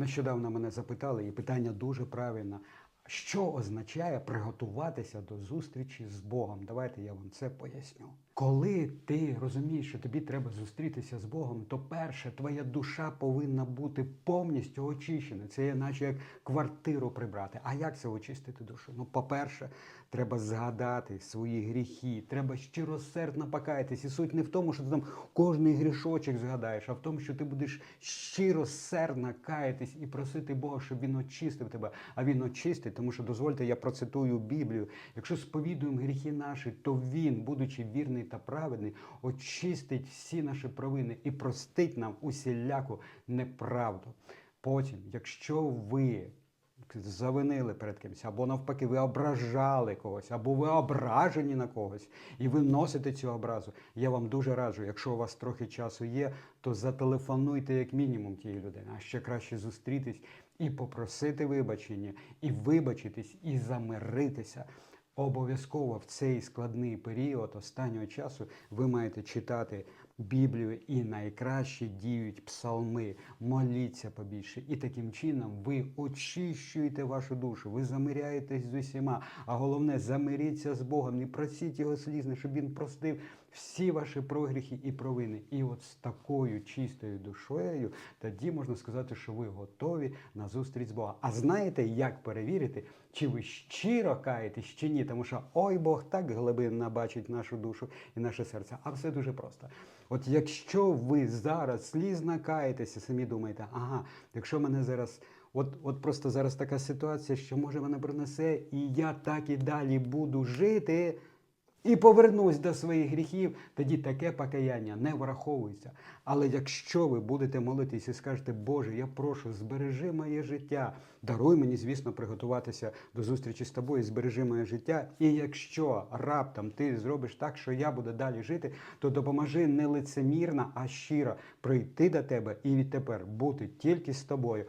Нещодавно мене запитали, і питання дуже правильне. Що означає приготуватися до зустрічі з Богом? Давайте я вам це поясню. Коли ти розумієш, що тобі треба зустрітися з Богом, то перше, твоя душа повинна бути повністю очищена. Це є наче як квартиру прибрати. А як це очистити душу? Ну, по-перше, треба згадати свої гріхи, треба щиросердно покаятись. І суть не в тому, що ти там кожний грішочок згадаєш, а в тому, що ти будеш щиросердно каятись і просити Бога, щоб він очистив тебе. А він очистить, тому що дозвольте, я процитую Біблію. Якщо сповідуємо гріхи наші, то він, будучи вірний та праведний, очистить всі наші провини і простить нам усіляку неправду. Потім, якщо ви завинили перед кимось, або навпаки, ви ображали когось, або ви ображені на когось, і ви носите цю образу. Я вам дуже раджу, якщо у вас трохи часу є, то зателефонуйте як мінімум тієї людини, а ще краще зустрітись і попросити вибачення, і вибачитись, і замиритися. Обов'язково в цей складний період останнього часу ви маєте читати Біблію і найкраще діють псалми. Моліться побільше. І таким чином ви очищуєте вашу душу, ви замиряєтесь з усіма. А головне, замиріться з Богом і просіть його слізно, щоб він простив всі ваші прогріхи і провини. І от з такою чистою душею тоді можна сказати, що ви готові на зустріч з Богом. А знаєте, як перевірити, чи ви щиро каєтесь, чи ні? Тому що ой Бог так глибинно бачить нашу душу і наше серце. А все дуже просто. От якщо ви зараз слізно каєтеся, самі думаєте, ага, якщо мене зараз. От, от просто зараз така ситуація, що може мене принесе, і я так і далі буду жити, і повернусь до своїх гріхів, тоді таке покаяння не враховується. Але якщо ви будете молитись і скажете, Боже, я прошу, збережи моє життя, даруй мені, звісно, приготуватися до зустрічі з тобою, збережи моє життя. І якщо раптом ти зробиш так, що я буду далі жити, то допоможи не лицемірно, а щиро прийти до тебе і відтепер бути тільки з тобою,